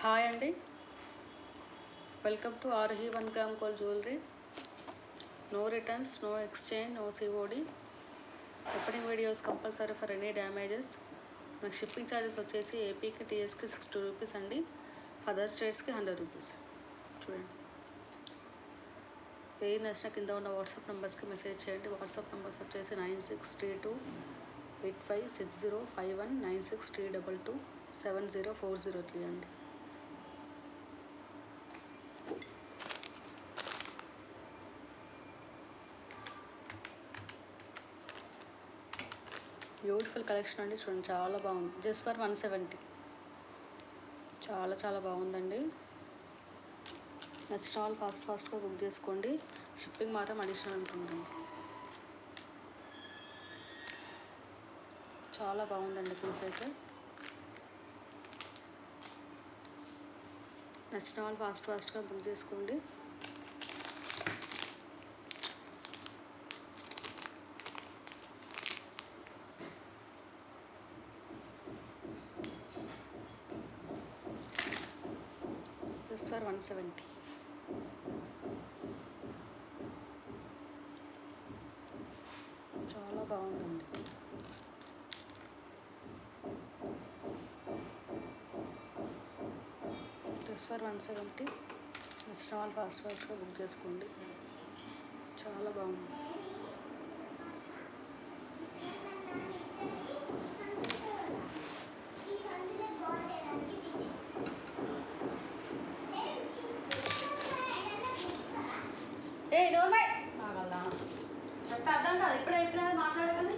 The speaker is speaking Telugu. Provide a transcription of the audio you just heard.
హాయ్ అండి. Welcome to Arhi one gram gold jewellery. No returns no exchange no COD. Opening videos compulsory for any damages. మనకి షిప్పింగ్ ఛార్జెస్ వచ్చేసి ఏపీకి టీఎస్కి సిక్స్టీ రూపీస్ అండి. అదర్ స్టేట్స్కి హండ్రెడ్ రూపీస్. చూడండి. ఏది నచ్చిన కింద ఉన్న వాట్సాప్ నెంబర్స్కి మెసేజ్ చేయండి. వాట్సాప్ నెంబర్స్ వచ్చేసి nine six three two eight five six zero five one nine six three double two seven zero four zero three అండి. బ్యూటిఫుల్ కలెక్షన్ అండి. చూడండి చాలా బాగుంది. జస్ట్ ఫర్ వన్ సెవెంటీ చాలా చాలా బాగుందండి. నచ్చిన వాళ్ళు ఫాస్ట్ ఫాస్ట్గా బుక్ చేసుకోండి. షిప్పింగ్ మాత్రం అడిషనల్ ఉంటుందండి చాలా బాగుందండి పీస్ అయితే. నచ్చిన వాళ్ళు ఫాస్ట్ ఫాస్ట్గా బుక్ చేసుకోండి. Plus for one seventy. చాలా బాగుందండి. Plus for one seventy. Next all fast ఫాస్ట్గా బుక్ చేసుకోండి. చాలా బాగుంది. ఏ ఇదిగోమే అర్థం కాదు. ఇప్పుడే ఎప్పుడైనా మాట్లాడేది.